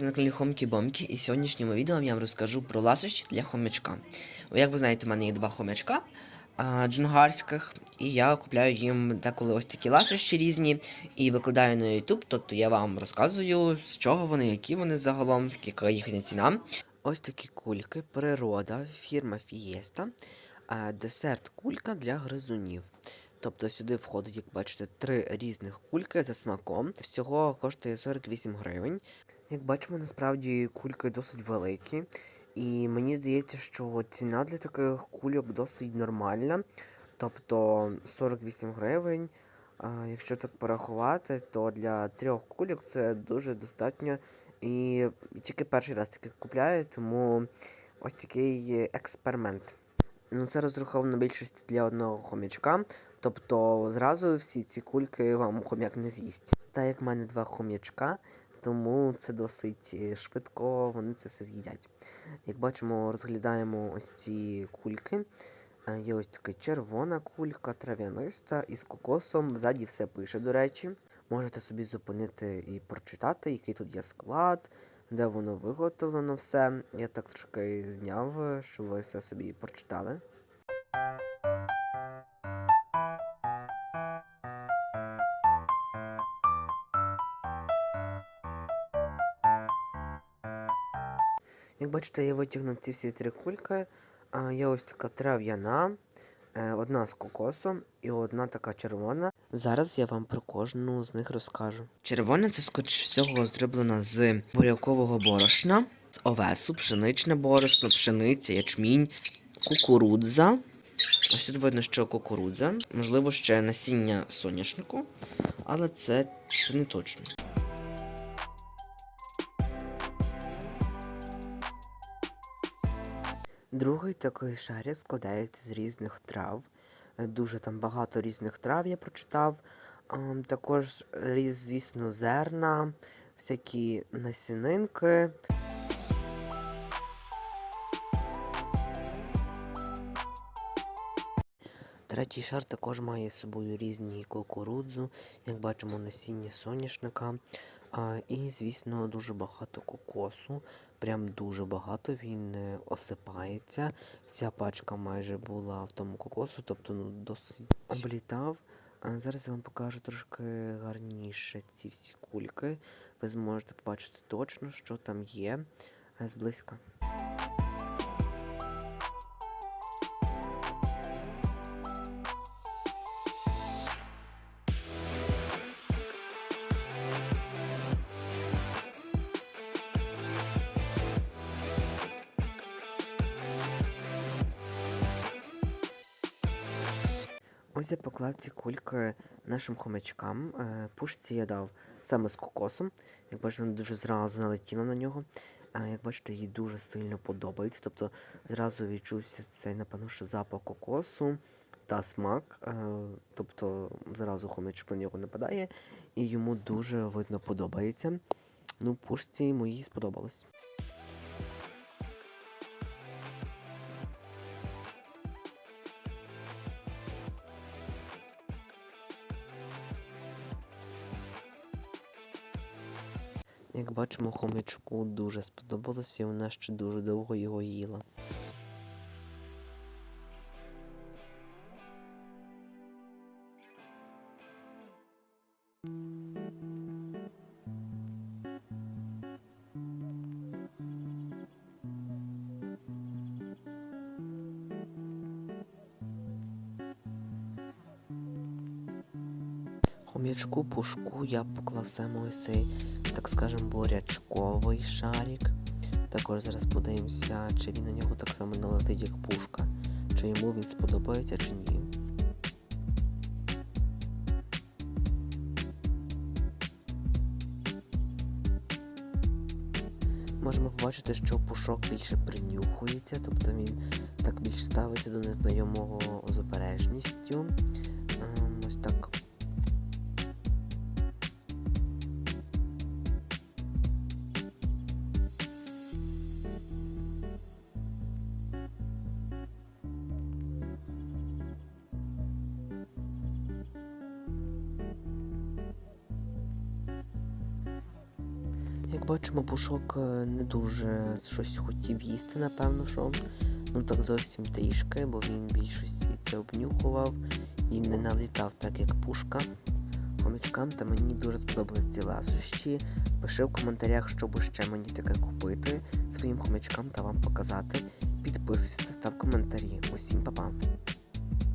на каналі Хомкі Бомкі і в сьогоднішньому відео я вам розкажу про ласощі для хомячка. Як ви знаєте, в мене є два хомячка джунгарських, і я купляю їм деколи ось такі ласощі різні і викладаю на YouTube, тобто я вам розказую, з чого вони, які вони загалом, яка їхня ціна. Ось такі кульки, природа, фірма Фієста, десерт кулька для гризунів. Тобто сюди входить, як бачите, три різних кульки за смаком. Всього коштує 48 гривень. Як бачимо, насправді кульки досить великі. І мені здається, що ціна для таких кульок досить нормальна. Тобто 48 гривень. Якщо так порахувати, то для трьох кульок це дуже достатньо. І тільки перший раз таке купляю, тому ось такий експеримент. Ну, це розраховано більшості для одного хомячка. Тобто зразу всі ці кульки вам хом'як не з'їсть. Та як в мене два хом'ячка, тому це досить е, швидко вони це все з'їдять. Як бачимо, розглядаємо ось ці кульки. Е, Є ось така червона кулька, трав'яниста із кокосом. Ззаді все пише, до речі. Можете собі зупинити і прочитати, який тут є склад, де воно виготовлено все. Я так трошки зняв, е, щоб ви все собі прочитали. Як бачите, я витягнув ці всі три кульки. Є ось така трав'яна, е, одна з кокосом і одна така червона. Зараз я вам про кожну з них розкажу. Червона це скоріш всього зроблена з бурякового борошна, з овесу, пшеничне борошно, пшениця, ячмінь, кукурудза. Ось тут видно, що кукурудза, можливо, ще насіння соняшнику, але це, це не точно. Другий такий шарик складається з різних трав. Е, Дуже там багато різних трав я прочитав. Також, звісно, зерна, всякі насінинки. Третій шар також має з собою різні кукурудзу, як бачимо, насіння соняшника. І, звісно, дуже багато кокосу. Прям дуже багато він е, осипається. Вся пачка майже була в тому кокосу, тобто ну, досить облітав. Зараз я вам покажу трошки гарніше ці всі кульки. Ви зможете побачити точно, що там є е, зблизька. Ось я поклав ці кульки нашим хомячкам. Е, Пушці я дав саме з кокосом. Як бачите, вона дуже зразу налетіла на нього. А як бачите, їй дуже сильно подобається. Тобто зразу відчувся цей, напевно, що запах кокосу та смак. Е, Тобто зразу хомячок на нього нападає, і йому дуже видно подобається. Ну, пушці моїй сподобалось. Як бачимо, хомячку дуже сподобалося, і вона ще дуже довго його їла. Хомячку пушку я поклав саме ось цей, так скажем, бурячковий шарик. Також зараз подивимося, чи він на нього так само налетить, як пушка, чи йому він сподобається, чи ні. Можемо побачити, що пушок більше принюхується, тобто він так більш ставиться до незнайомого з обережністю. Як бачимо, пушок е, не дуже щось хотів їсти, напевно, що. Ну так зовсім трішки, бо він більшості це обнюхував і не налітав так, як пушка. Хомячкам та мені дуже сподобались ці ласощі. Пиши в коментарях, щоб ще мені таке купити своїм хомячкам та вам показати. Підписуйся та став коментарі. Усім па-па.